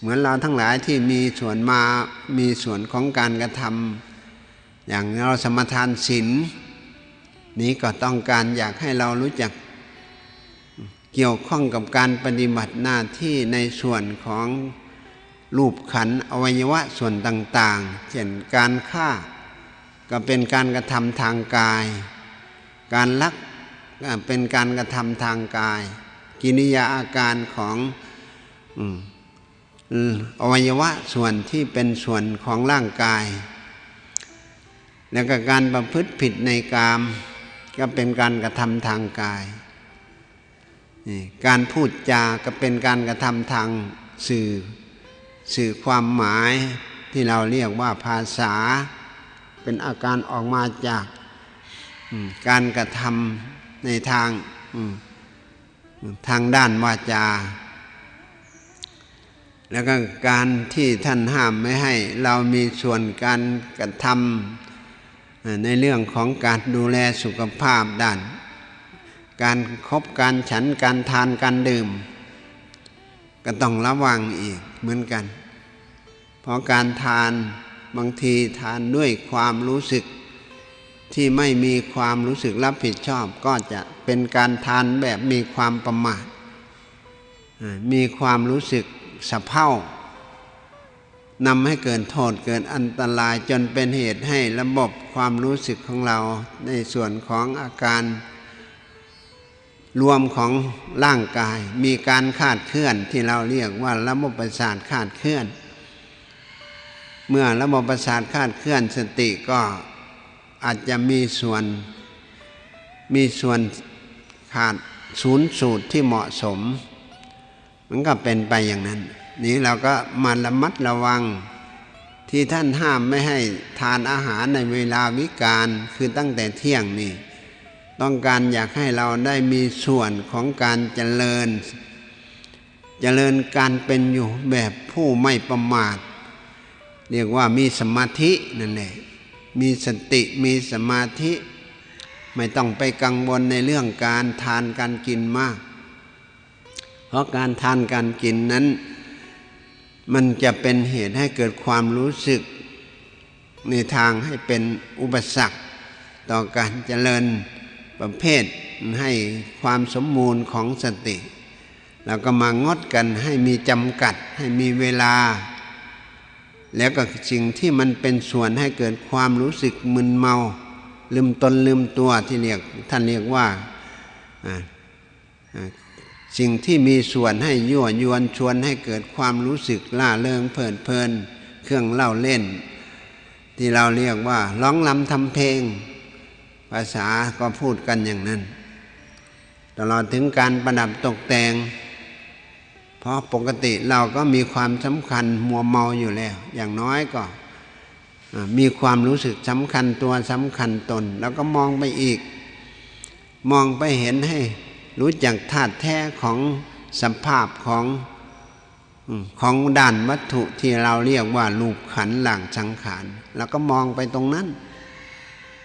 เหมือนเราทั้งหลายที่มีส่วนมามีส่วนของการกระทำอย่างเราสมทานศีลนี้ก็ต้องการอยากให้เรารู้จักเกี่ยวข้องกับการปฏิบัติหน้าที่ในส่วนของรูปขันอวัยวะส่วนต่างๆ เช่นการฆ่าก็เป็นการกระทำทางกาย การลักก็เป็นการกระทำทางกาย กิริยาอาการของ อวัยวะส่วนที่เป็นส่วนของร่างกาย แล้วก็การประพฤติผิดในกาม ก็เป็นการกระทำทางกาย การพูดจาก็เป็นการกระทำทางสื่อ สื่อความหมายที่เราเรียกว่าภาษา เป็นอาการออกมาจากการกระทำในทางทางด้านวาจา แล้วก็การที่ท่านห้ามไม่ให้ เรามีส่วนการกระทำในเรื่องของการดูแลสุขภาพด้าน การครบการฉันการทานการดื่ม ก็ต้องระวังอีกเหมือนกัน เพราะการทานบางทีทานด้วยความรู้สึกที่ไม่มีความรู้สึกรับผิดชอบ ก็จะเป็นการทานแบบมีความประมาทมีความรู้สึก สะเพ่านำให้เกิดโทษเกิดอันตรายจนเป็นเหตุให้ระบบความรู้สึกของเราในส่วนของอาการ รวมของร่างกาย มีการคาดเคลื่อนที่เราเรียกว่าระบบประสาทคาดเคลื่อน เมื่อระบบประสาทคาดเคลื่อนสติก็อาจจะมีส่วนมีส่วนขาดศูนย์สูตรที่เหมาะสม มันก็เป็นไปอย่างนั้น นี้เราก็มาระมัดระวังที่ท่านห้ามไม่ให้ทานอาหารในเวลาวิกาลคือตั้งแต่เที่ยงนี่ ต้องการอยากให้เราได้มีส่วนของการเจริญ เจริญการเป็นอยู่แบบผู้ไม่ประมาท เรียกว่ามีสมาธินั่นแหละมีสติมีสมาธิ ไม่ต้องไปกังวลในเรื่องการทานการกินมาก เพราะการทานการกินนั้น มันจะเป็นเหตุให้เกิดความรู้สึก ในทางให้เป็นอุปสรรค ต่อการเจริญประเภทให้ความสมบูรณ์ของสติ แล้วก็มางดกันให้มีจำกัดให้มีเวลา แล้วก็สิ่งที่มันเป็นส่วนให้เกิดความรู้สึกมึนเมา ลืมตนลืมตัวที่เรียกท่านเรียกว่า สิ่งที่มีส่วนให้ยั่วยวนชวนให้เกิดความรู้สึกล่าเริงเพลินเพลิน เครื่องเล่าเล่น ที่เราเรียกว่าร้องลำทำเพลง ภาษาก็พูดกันอย่างนั้น ตลอดถึงการประดับตกแต่ง เพราะปกติเราก็มีความสำคัญมัวเมาอยู่แล้ว อย่างน้อยก็มีความรู้สึกสำคัญตัวสำคัญตน แล้วก็มองไปอีก มองไปเห็นให้ รู้จักธาตุแท้ของสภาพของของด้านวัตถุที่เราเรียกว่ารูปขันหลังสังขารแล้วก็มองไปตรงนั้น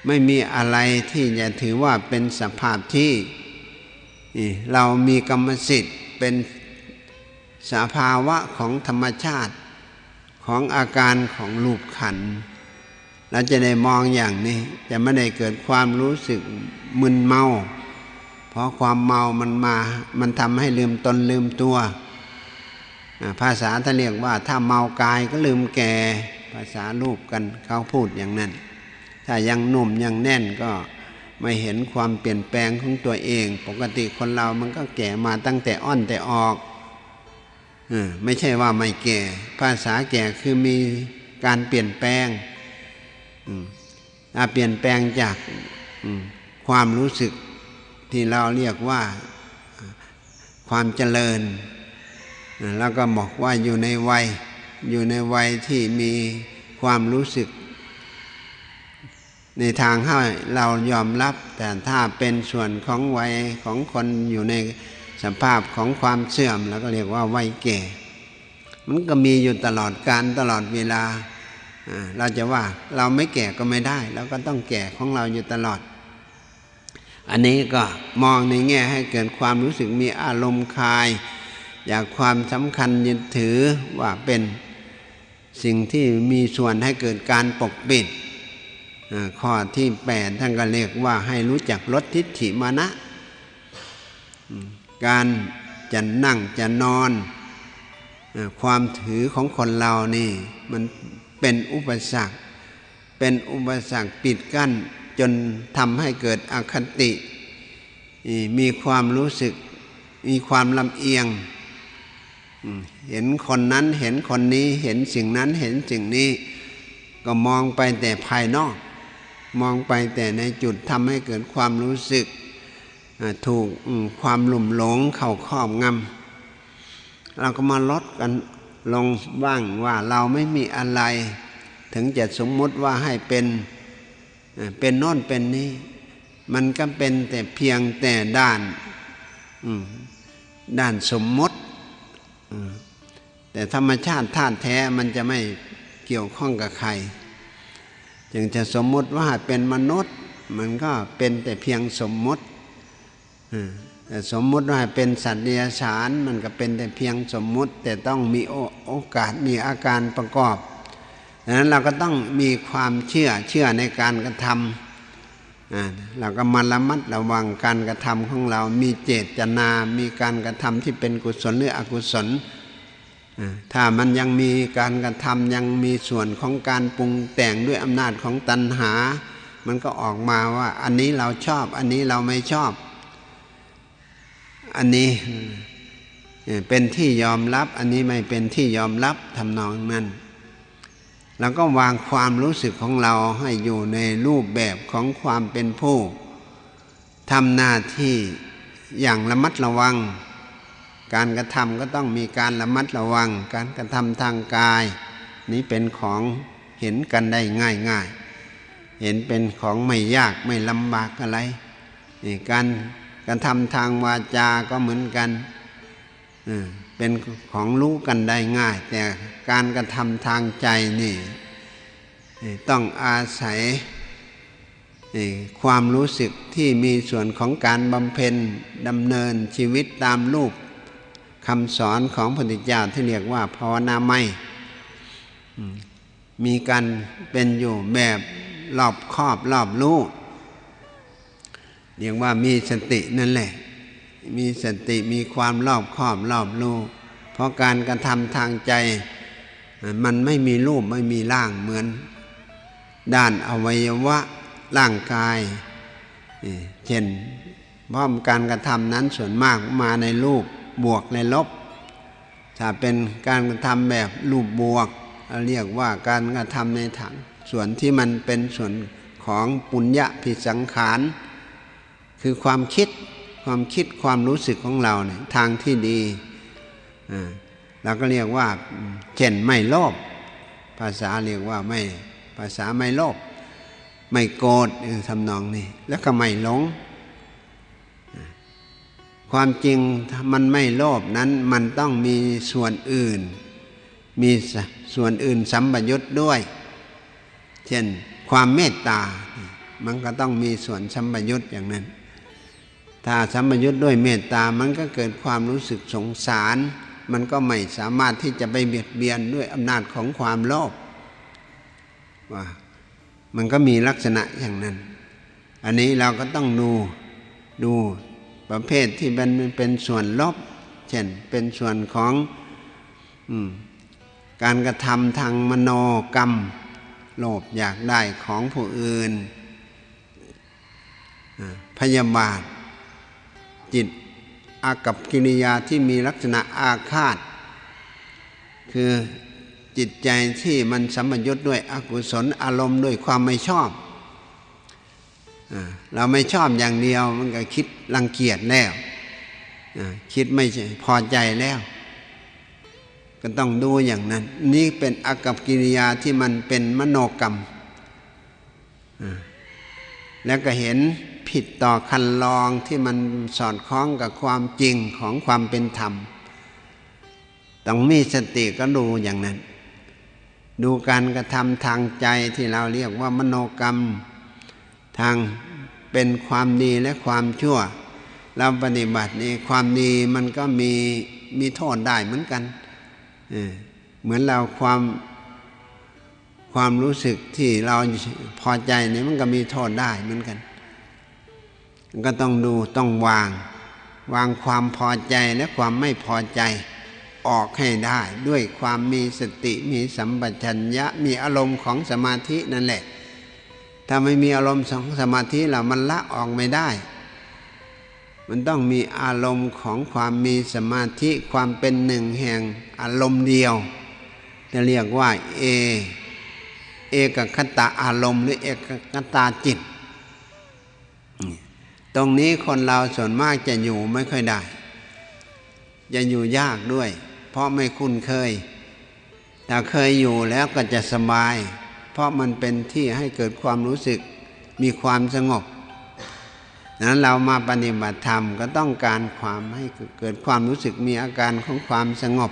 ไม่มีอะไรที่จะถือว่าเป็นสภาพที่เรามีกรรมสิทธิ์เป็นสภาวะของธรรมชาติของอาการของรูปขันเราจะได้มองอย่างนี้ จะไม่ได้เกิดความรู้สึกมึนเมา เพราะความเมามันมา มันทำให้ลืมตนลืมตัว ภาษาท่านเรียกว่า ถ้าเมากายก็ลืมแก่ ภาษารูปกันเขาพูดอย่างนั้น ถ้ายังหนุ่มยังแน่นก็ไม่เห็นความเปลี่ยนแปลงของตัวเอง ปกติคนเรามันก็แก่มาตั้งแต่อ้อนแต่ออกไม่ใช่ว่าไม่แก่ ภาษาแก่คือมีการเปลี่ยนแปลงเปลี่ยนแปลงจากความรู้สึก ที่เราเรียกว่าความเจริญ แล้วก็บอกว่าอยู่ในวัย อยู่ในวัยที่มีความรู้สึก ในทางให้เรายอมรับ แต่ถ้าเป็นส่วนของวัยของคนอยู่ในสภาพของความเสื่อม แล้วก็เรียกว่าวัยแก่ มันก็มีอยู่ตลอดการตลอดเวลา เราจะว่าเราไม่แก่ก็ไม่ได้เราก็ต้องแก่ของเราอยู่ตลอด อันนี้ก็มองในแง่ให้เกิดความรู้สึกมีอารมณ์คลายจากความสำคัญยึดถือว่าเป็นสิ่งที่มีส่วนให้เกิดการปกปิด ข้อที่แปดท่านก็เรียกว่าให้รู้จักลดทิฏฐิมานะ การจะนั่งจะนอนความถือของคนเรานี่ มันเป็นอุปสรรค เป็นอุปสรรคปิดกั้น จนทำให้เกิดอคติ มีความรู้สึก มีความลำเอียง เห็นคนนั้นเห็นคนนี้เห็นสิ่งนั้นเห็นสิ่งนี้ ก็มองไปแต่ภายนอก มองไปแต่ในจุดทำให้เกิดความรู้สึก ถูกความหลุ่มหลงเข้าครอบงำเราก็มาลดกันลงบ้างว่าเราไม่มีอะไร ถึงจะสมมติว่าให้เป็น เป็นโน่นเป็นนี้ มันก็เป็นแต่เพียงแต่ด้านด้านสมมติแต่ธรรมชาติธาตุแท้มันจะไม่เกี่ยวข้องกับใคร จึงจะสมมติว่าเป็นมนุษย์ มันก็เป็นแต่เพียงสมมติแต่สมมติว่าเป็นสัตว์เดรัจฉานมันก็เป็นแต่เพียงสมมติ แต่ต้องมีโอกาสมีอาการประกอบ ดังนั้นเราก็ต้องมีความเชื่อเชื่อในการกระทำเราก็มาระมัดระวังการกระทำของเรา มีเจตนา มีการกระทำที่เป็นกุศลหรืออกุศล ถ้ามันยังมีการกระทำยังมีส่วนของการปรุงแต่งด้วยอำนาจของตัณหา มันก็ออกมาว่า อันนี้เราชอบ อันนี้เราไม่ชอบ อันนี้เป็นที่ยอมรับ อันนี้ไม่เป็นที่ยอมรับทำนองนั้น แล้วก็วางความรู้สึกของเราให้อยู่ในรูปแบบของความเป็นผู้ทำหน้าที่อย่างระมัดระวัง การกระทำก็ต้องมีการระมัดระวัง การกระทำทางกาย นี้เป็นของเห็นกันได้ง่ายง่ายเห็นเป็นของไม่ยากไม่ลำบากอะไรการกระทำทางวาจาก็เหมือนกัน เป็นของรู้กันได้ง่าย แต่การกระทำทางใจนี่ต้องอาศัยความรู้สึกที่มีส่วนของการบำเพ็ญดำเนินชีวิตตามรูปคำสอนของพระพุทธเจ้าที่เรียกว่าภาวนาไม่มีการเป็นอยู่แบบรอบครอบรอบรู้เรียกว่ามีสตินั่นแหละ มีสติมีความรอบครอบรอบรู้เพราะการกระทำทางใจ มันไม่มีรูปไม่มีร่างเหมือน ด้านอวัยวะร่างกายเช่นเพราะการกระทำนั้นส่วนมากมาในรูปบวกในลบ ถ้าเป็นการกระทำแบบรูปบวก เรียกว่าการกระทำในถังส่วนที่มันเป็นส่วนของปุญญะผิสังขาร คือความคิด ความคิดความรู้สึกของเราเนี่ยทางที่ดีเราก็เรียกว่าเช่นไม่โลภภาษาเรียกว่าไม่ภาษาไม่โลภไม่โกรธทำนองนี้ แล้วก็ไม่หลง ความจริงมันไม่โลภนั้นมันต้องมีส่วนอื่น มีส่วนอื่นสัมปยุตด้วย เช่นความเมตตา มันก็ต้องมีส่วนสัมปยุตอย่างนั้น ถ้าสัมปยุตด้วยเมตตามันก็เกิดความรู้สึกสงสาร มันก็ไม่สามารถที่จะไปเบียดเบียนด้วยอำนาจของความโลภว่ามันก็มีลักษณะอย่างนั้น อันนี้เราก็ต้องดูดูประเภทที่เป็นเป็นส่วนลบ เช่นเป็นส่วนของอการกระทำทางมโนกรรม โลภอยากได้ของผู้อื่น พยาบาท จิตอากับกิริยาที่มีลักษณะอาฆาต คือจิตใจที่มันสัมยุทธ์ด้วยอกุศลอารมณ์ด้วยความไม่ชอบ เราไม่ชอบอย่างเดียวมันก็คิดรังเกียจแล้วคิดไม่พอใจแล้ว ก็ต้องดูอย่างนั้น นี่เป็นอากับกิริยาที่มันเป็นมโนกรรมแล้วก็เห็น ผิดต่อคันลองที่มันสอดคล้องกับความจริงของความเป็นธรรม ต้องมีสติก็ดูอย่างนั้น ดูการกระทำทางใจที่เราเรียกว่ามโนกรรม ทางเป็นความดีและความชั่ว เราปฏิบัตินี่ความดีมันก็มีมีโทษได้เหมือนกันเหมือนเราความความรู้สึกที่เราพอใจนี่มันก็มีโทษได้เหมือนกัน ก็ต้องดูต้องวาง วางความพอใจและความไม่พอใจออกให้ได้ด้วยความมีสติมีสัมปชัญญะมีอารมณ์ของสมาธินั่นแหละ ถ้าไม่มีอารมณ์ของสมาธิเรามันละออกไม่ได้ มันต้องมีอารมณ์ของความมีสมาธิความเป็นหนึ่งแห่งอารมณ์เดียวจะเรียกว่าเอ เอกคตาอารมณ์หรือเอกคตาจิต ตรงนี้คนเราส่วนมากจะอยู่ไม่ค่อยได้ จะอยู่ยากด้วย เพราะไม่คุ้นเคย แต่เคยอยู่แล้วก็จะสบาย เพราะมันเป็นที่ให้เกิดความรู้สึกมีความสงบนั้นเรามาปฏิบัติธรรมก็ต้องการความให้เกิดความรู้สึกมีอาการของความสงบ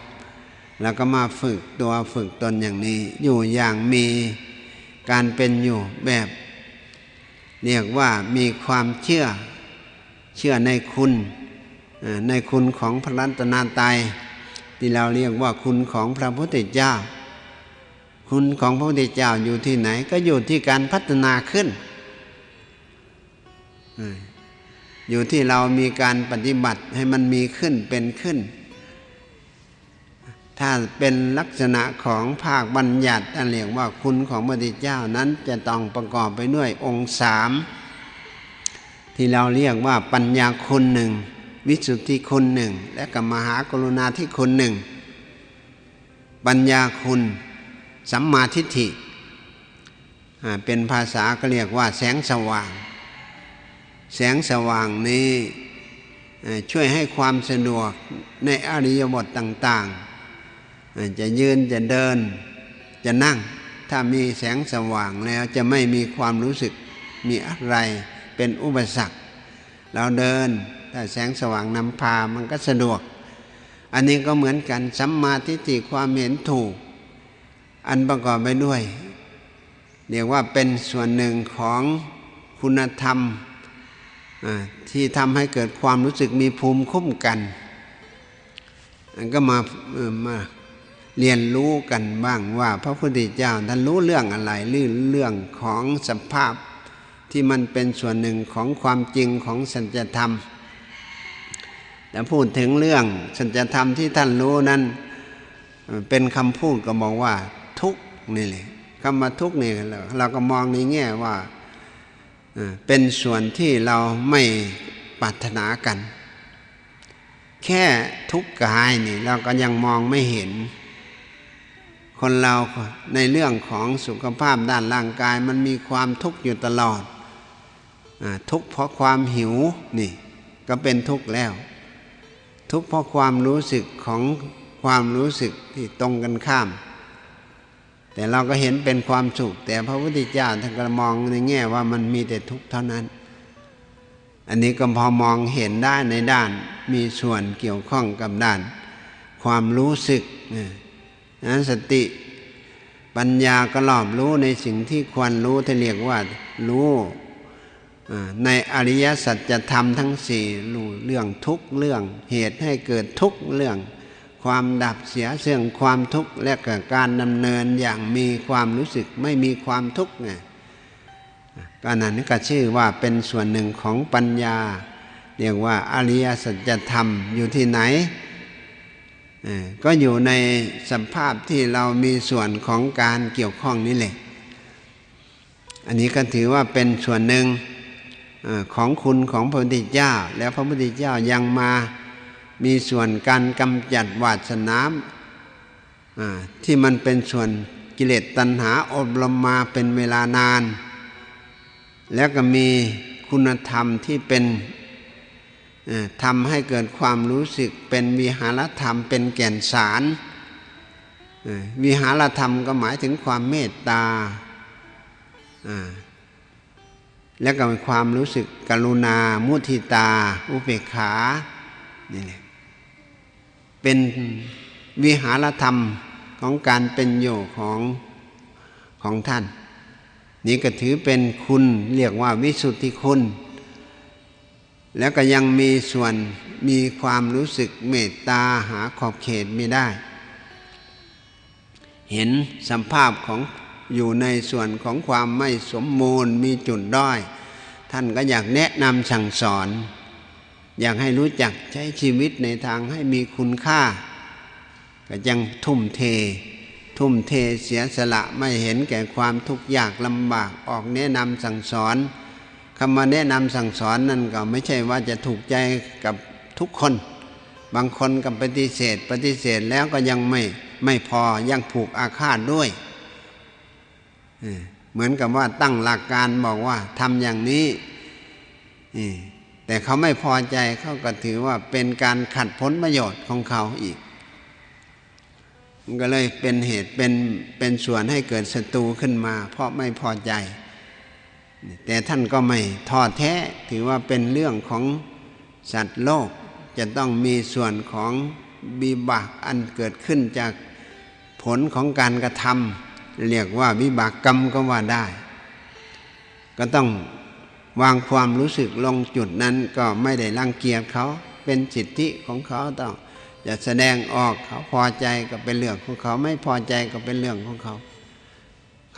แล้วก็มาฝึกตัวฝึกตนอย่างนี้ อยู่อย่างมีการเป็นอยู่แบบ เรียกว่ามีความเชื่อเชื่อในคุณในคุณของพระรัตนตรัยที่เราเรียกว่าคุณของพระพุทธเจ้า คุณของพระพุทธเจ้าอยู่ที่ไหนก็อยู่ที่การพัฒนาขึ้น อยู่ที่เรามีการปฏิบัติให้มันมีขึ้นเป็นขึ้น ถ้าเป็นลักษณะของภาคบัญญัติอันเรียกว่าคุณของพระพุทธเจ้านั้นจะต้องประกอบไปด้วยองค์สามที่เราเรียกว่าปัญญาคุณหนึ่ง วิสุทธิคุณหนึ่ง และกับมหากรุณาธิคุณหนึ่ง ปัญญาคุณสัมมาทิฏฐิเป็นภาษาก็เรียกว่าแสงสว่าง แสงสว่างนี้ช่วยให้ความสะดวกในอริยบทต่าง ๆ จะยืนจะเดินจะนั่ง ถ้ามีแสงสว่างแล้วจะไม่มีความรู้สึกมีอะไรเป็นอุปสรรค เราเดินถ้าแสงสว่างนำพามันก็สะดวก อันนี้ก็เหมือนกันสัมมาทิฏฐิความเห็นถูก อันประกอบไปด้วยเรียกว่าเป็นส่วนหนึ่งของคุณธรรมที่ทำให้เกิดความรู้สึกมีภูมิคุ้มกันอันก็มามา เรียนรู้กันบ้างว่า พระพุทธเจ้าท่านรู้เรื่องอะไรเรื่อเรื่องของสภาพที่มันเป็นส่วนหนึ่งของความจริงของสัจธรรมแต่พูดถึงเรื่องสัจธรรมที่ท่านรู้นั้น เป็นคำพูดก็บอกว่า ทุกนี่แหละคำว่าทุกนี่เราก็มองในแง่ว่าเป็นส่วนที่เราไม่ปรารถนากัน แค่ทุกข์กายนี่เราก็ยังมองไม่เห็น คนเราในเรื่องของสุขภาพด้านร่างกายมันมีความทุกข์อยู่ตลอดอทุกข์เพราะความหิวนี่ก็เป็นทุกข์แล้ว ทุกข์เพราะความรู้สึกของความรู้สึกที่ตรงกันข้าม แต่เราก็เห็นเป็นความสุข แต่พระพุทธเจ้าท่านก็มองในแง่ว่ามันมีแต่ทุกข์เท่านั้น อันนี้ก็พอมองเห็นได้ในด้านมีส่วนเกี่ยวข้องกับด้าน ความรู้สึกนั้ นสติปัญญาก็รอบรู้ในสิ่งที่ควรรู้ที่เรียกว่ารู้ในอริยสัจธรรมทั้งสี่รู้เรื่องทุกเรื่องเหตุให้เกิดทุกเรื่อง ความดับเสียเสื่องความทุกข์และการดำเนินอย่างมีความรู้สึกไม่มีความทุกข์ไงก็นั้นก็ชื่อว่าเป็นส่วนหนึ่งของปัญญา เรียกว่าอริยสัจธรรมอยู่ที่ไหน ก็อยู่ในสภาพที่เรามีส่วนของการเกี่ยวข้องนี่แหละ อันนี้ก็ถือว่าเป็นส่วนหนึ่งของคุณของพระพุทธเจ้า แล้วพระพุทธเจ้ายังมามีส่วนการกำจัดวาสนาที่มันเป็นส่วนกิเลสตัณหาอบรมมาเป็นเวลานาน แล้วก็มีคุณธรรมที่เป็น ทำให้เกิดความรู้สึกเป็นวิหารธรรมเป็นแก่นสาร วิหารธรรมก็หมายถึงความเมตตา และก็มีความรู้สึกกรุณา มุทิตา อุเบกขานี่แหละเป็นวิหารธรรมของการเป็นอยู่ของของท่าน นี่ก็ถือเป็นคุณเรียกว่าวิสุทธิคุณ แล้วก็ยังมีส่วนมีความรู้สึกเมตตาหาขอบเขตไม่ได้ เห็นสัมภาพของอยู่ในส่วนของความไม่สมมูลมีจุดด้อย ท่านก็อยากแนะนำสั่งสอน อยากให้รู้จักใช้ชีวิตในทางให้มีคุณค่า ก็ยังทุ่มเท ทุ่มเทเสียสละไม่เห็นแก่ความทุกข์ยากลำบากออกแนะนำสั่งสอน คำมาแนะนำสั่งสอนนั่นก็ไม่ใช่ว่าจะถูกใจกับทุกคน บางคนก็ปฏิเสธ ปฏิเสธแล้วก็ยังไม่ไม่พอยังผูกอาฆาตด้วย เหมือนกับว่าตั้งหลักการบอกว่าทำอย่างนี้ แต่เขาไม่พอใจเขาก็ถือว่าเป็นการขัดผลประโยชน์ของเขาอีกก็เลยเป็นเหตุเป็นเป็นส่วนให้เกิดศัตรูขึ้นมา เพราะไม่พอใจ แต่ท่านก็ไม่ท้อแท้ถือว่าเป็นเรื่องของสัตว์โลก จะต้องมีส่วนของบีบากอันเกิดขึ้นจากผลของการกระทำเรียกว่าวิบากกรรมก็ว่าได้ ก็ต้องวางความรู้สึกลงจุดนั้นก็ไม่ได้รังเกียจเขาเป็นสิทธิของเขาต้องจะแสดงออกเขาพอใจก็เป็นเรื่องของเขาไม่พอใจก็เป็นเรื่องของเขา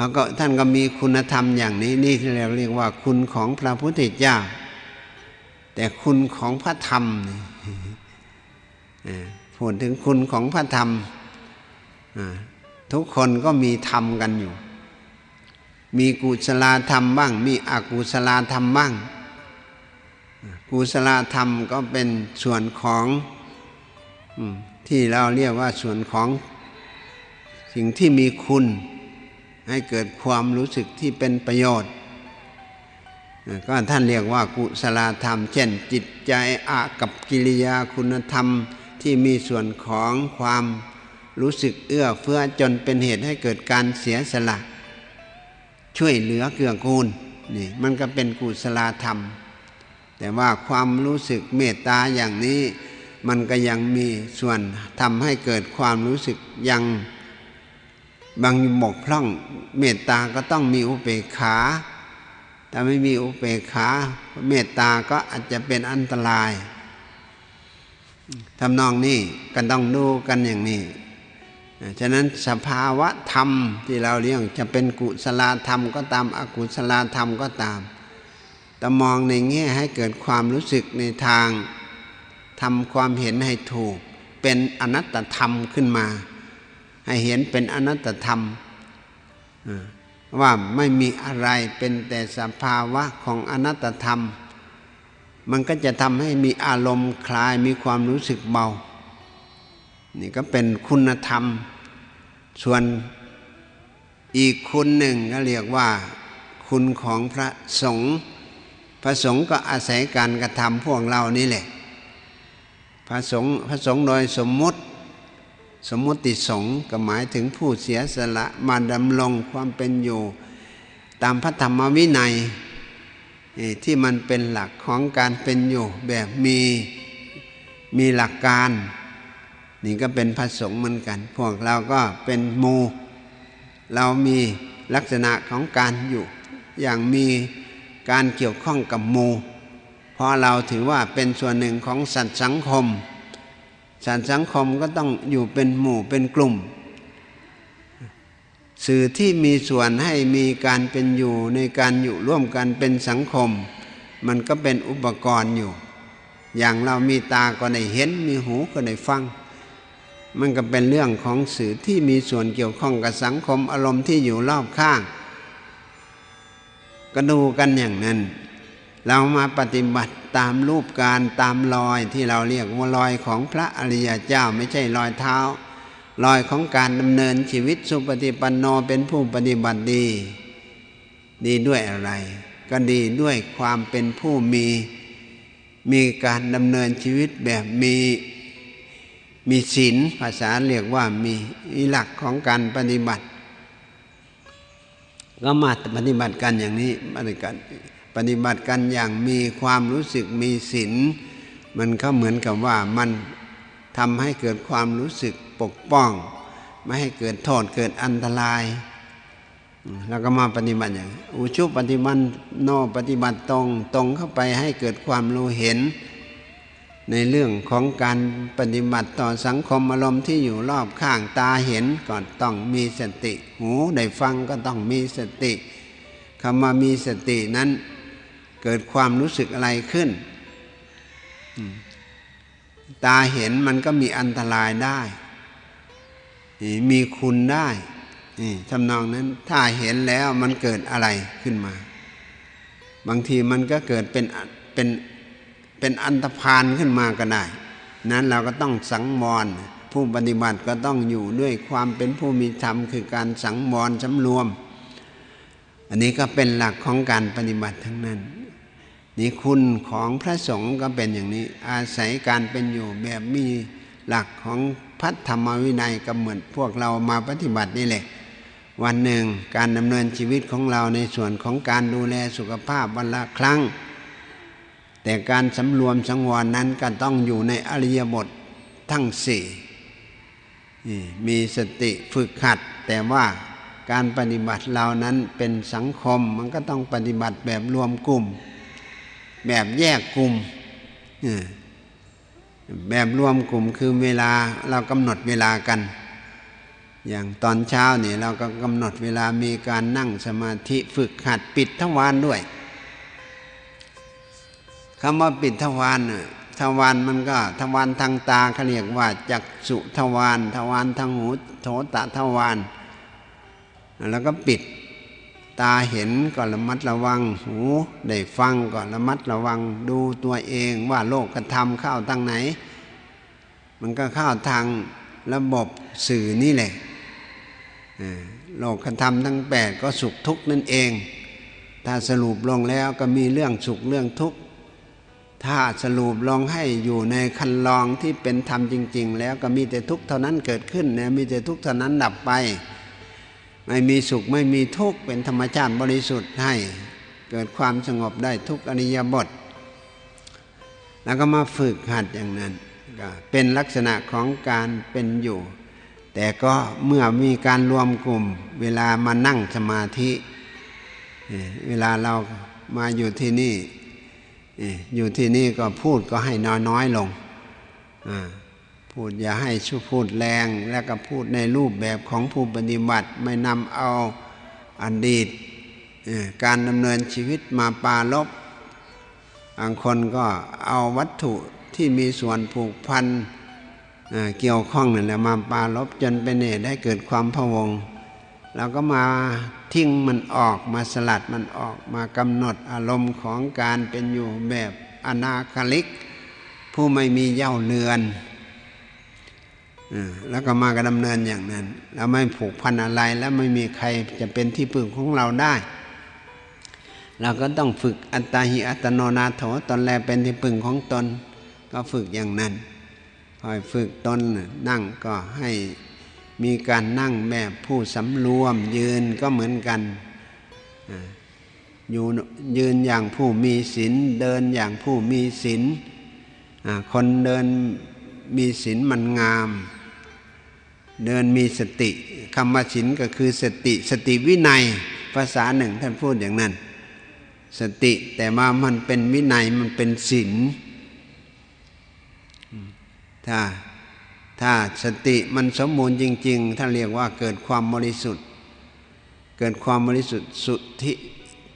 เขาก็ท่านก็มีคุณธรรมอย่างนี้นี่ที่เราเรียกว่า คุณของพระพุทธเจ้า แต่คุณของพระธรรมพูดถึงคุณของพระธรรมทุกคนก็มีธรรมกันอยู่ มีกุศลธรรมบ้าง มีอกุศลธรรมบ้าง กุศลธรรมก็เป็นส่วนของที่เราเรียกว่าส่วนของสิ่งที่มีคุณ ให้เกิดความรู้สึกที่เป็นประโยชน์ ก็ท่านเรียกว่ากุศลธรรม เช่นจิตใจอากับกิริยาคุณธรรมที่มีส่วนของความรู้สึกเอื้อเฟื้อจนเป็นเหตุให้เกิดการเสียสละ ช่วยเหลือเกื้อกูลนี่มันก็เป็นกุศลธรรม แต่ว่าความรู้สึกเมตตาอย่างนี้ มันก็ยังมีส่วนทำให้เกิดความรู้สึกยัง บางหมกพร่องเมตตาก็ต้องมีอุเบกขา ถ้าไม่มีอุเบกขาเมตตาก็อาจจะเป็นอันตรายทำนองนี้ก็ต้องดูกันอย่างนี้ ฉะนั้นสภาวะธรรมที่เราเรียกจะเป็นกุศลธรรมก็ตามอกุศลธรรมก็ตามแต่มองในแง่ให้เกิดความรู้สึกในทางทำความเห็นให้ถูกเป็นอนัตตธรรมขึ้นมา ให้เห็นเป็นอนัตตธรรม ว่าไม่มีอะไรเป็นแต่สภาวะของอนัตตธรรม มันก็จะทำให้มีอารมณ์คลายมีความรู้สึกเบา นี่ก็เป็นคุณธรรม ส่วนอีกคุณหนึ่งก็เรียกว่า คุณของพระสงฆ์พระสงฆ์ก็อาศัยการกระทำพวกเรานี่แหละพระสงฆ์พระสงฆ์โดยสมมุติ สมมุติสงฆ์ก็หมายถึงผู้เสียสละมาดำรงความเป็นอยู่ ตามพระธรรมวินัยที่มันเป็นหลักของการเป็นอยู่แบบมีมีหลักการ นี่ก็เป็นพระสงฆ์เหมือนกัน พวกเราก็เป็นมูเรามีลักษณะของการอยู่ อย่างมีการเกี่ยวข้องกับมูเพราะเราถือว่าเป็นส่วนหนึ่งของสัตว์สังคม สัตว์สังคมก็ต้องอยู่เป็นหมู่เป็นกลุ่ม สื่อที่มีส่วนให้มีการเป็นอยู่ในการอยู่ร่วมกันเป็นสังคม มันก็เป็นอุปกรณ์อยู่ อย่างเรามีตาก็ได้เห็นมีหูก็ได้ฟัง มันก็เป็นเรื่องของสื่อที่มีส่วนเกี่ยวข้องกับสังคมอารมณ์ที่อยู่รอบข้าง ก็ดูกันอย่างนั้น เรามาปฏิบัติตามรูปการตามรอยที่เราเรียกว่ารอยของพระอริยเจ้าไม่ใช่รอยเท้ารอยของการดำเนินชีวิตสุปฏิปันโนเป็นผู้ปฏิบัติดี ดีด้วยอะไร ก็ดีด้วยความเป็นผู้มี มีการดำเนินชีวิตแบบมีมีศีลภาษาเรียกว่ามีหลักของการปฏิบัติ ก็มาปฏิบัติกันอย่างนี้ปฏิบัติ ปฏิบัติกันอย่างมีความรู้สึกมีศีลมันก็เหมือนกับว่ามันทำให้เกิดความรู้สึกปกป้อง ไม่ให้เกิดโทษเกิดอันตราย แล้วก็มาปฏิบัติอย่างอุชุปฏิบัติโนปฏิบัติตรงตรงเข้าไปให้เกิดความรู้เห็น ในเรื่องของการปฏิบัติต่อสังคมอารมณ์ที่อยู่รอบข้างตาเห็นก็ต้องมีสติ หูได้ฟังก็ต้องมีสติคำว่ามีสตินั้น เกิดความรู้สึกอะไรขึ้น ตาเห็นมันก็มีอันตรายได้ มีคุณได้ทำนองนั้นถ้าเห็นแล้วมันเกิดอะไรขึ้นมา บางทีมันก็เกิดเป็นเป็นเป็นอันตรพานขึ้นมาก็ได้ นั้นเราก็ต้องสังวรผู้ปฏิบัติก็ต้องอยู่ด้วยความเป็นผู้มีธรรมคือการสังวรสำรวม อันนี้ก็เป็นหลักของการปฏิบัติทั้งนั้น นี่คุณของพระสงฆ์ก็เป็นอย่างนี้ อาศัยการเป็นอยู่แบบมีหลักของพัฒธรรมวินัยก็เหมือนพวกเรามาปฏิบัตินี่แหละ วันหนึ่งการดำเนินชีวิตของเราในส่วนของการดูแลสุขภาพวันละครั้ง แต่การสำรวมสังวรนั้นก็ต้องอยู่ในอริยบททั้งสี่มีสติฝึกขัด แต่ว่าการปฏิบัติเรานั้นเป็นสังคมมันก็ต้องปฏิบัติแบบรวมกลุ่ม แบบแยกกลุ่มแบบรวมกลุ่มคือเวลาเรากำหนดเวลากัน อย่างตอนเช้านี่เราก็กำหนดเวลามีการนั่งสมาธิฝึกหัดปิดทวารด้วยคำว่าปิดทวารทวารมันก็ทวารทางตาเขาเรียกว่าจักสุทวารทวารทางหูโถตะทวารแล้วก็ปิด ตาเห็นก็ระมัดระวัง หูได้ฟังก็ระมัดระวัง ดูตัวเองว่าโลกกระทำเข้าทางไหน มันก็เข้าทางระบบสื่อนี่แหละโลกกระทำทั้งแปดก็สุขทุกข์นั่นเอง ถ้าสรุปลงแล้วก็มีเรื่องสุขเรื่องทุกข์ ถ้าสรุปลงให้อยู่ในคันลองที่เป็นธรรมจริง ๆ แล้วก็มีแต่ทุกข์เท่านั้นเกิดขึ้นนะมีแต่ทุกข์เท่านั้นดับไป ไม่มีสุขไม่มีทุกข์เป็นธรรมชาติบริสุทธิ์ให้เกิดความสงบได้ทุกอริยบท แล้วก็มาฝึกหัดอย่างนั้นก็เป็นลักษณะของการเป็นอยู่ แต่ก็เมื่อมีการรวมกลุ่ม เวลามานั่งสมาธิ เวลาเรามาอยู่ที่นี่ อยู่ที่นี่ก็พูดก็ให้น้อยน้อยลง พูดอย่าให้ชูพูดแรง แล้วก็พูดในรูปแบบของผู้ปฏิบัติไม่นำเอาอดีตการดำเนินชีวิตมาปาลบบางคนก็เอาวัตถุที่มีส่วนผูกพันเกี่ยวข้องนั่นแหละมาปาลบจนเป็นเหตุให้เกิดความพะวงเราก็มาทิ้งมันออกมาสลัดมันออกมากำหนดอารมณ์ของการเป็นอยู่แบบอนาคลิก ผู้ไม่มีเย่าเรือน แล้วก็มากระดำเนินอย่างนั้น แล้วไม่ผูกพันอะไรแล้วไม่มีใครจะเป็นที่พึ่งของเราได้เราก็ต้องฝึกอัตตาหิอัตโนนาโถตนแรเป็นที่พึ่งของตน ก็ฝึกอย่างนั้นคอยฝึกตนนั่งก็ให้มีการนั่งแบบผู้สำรวม ยืนก็เหมือนกันอยู่ยืนอย่างผู้มีศีลเดินอย่างผู้มีศีลคนเดินมีศีลมันงาม เดินมีสติคำว่าศีลก็คือสติสติวินัยภาษาหนึ่งท่านพูดอย่างนั้น สติแต่ว่ามันเป็นวินัยมันเป็นศีลถ้าถ้าสติมันสมบูรณ์จริง ๆ ท่านเรียกว่าเกิดความบริสุทธิ์ เกิดความบริสุทธิ์สุทธิ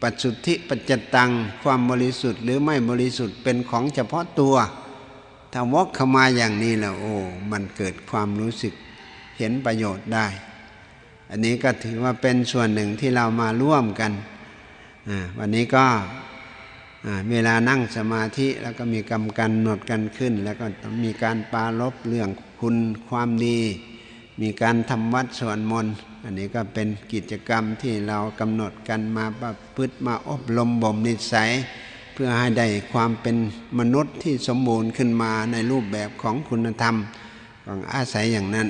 ปัจสุทธิปัจจตังความบริสุทธิ์หรือไม่บริสุทธิ์เป็นของเฉพาะตัว ถ้าวกเข้ามาอย่างนี้แล้วโอ้มันเกิดความรู้สึก เห็นประโยชน์ได้ อันนี้ก็ถือว่าเป็นส่วนหนึ่งที่เรามาร่วมกัน วันนี้ก็เวลานั่งสมาธิแล้วก็มีกรรมกันหนดกันขึ้น แล้วก็มีการปาลบเรื่องคุณความดี มีการทำวัดสวดมนต์อันนี้ก็เป็นกิจกรรมที่เรากำหนดกันมาประพฤติมาอบรมบ่มนิสัย เพื่อให้ได้ความเป็นมนุษย์ที่สมบูรณ์ขึ้นมาในรูปแบบของคุณธรรมของอาศัยอย่างนั้น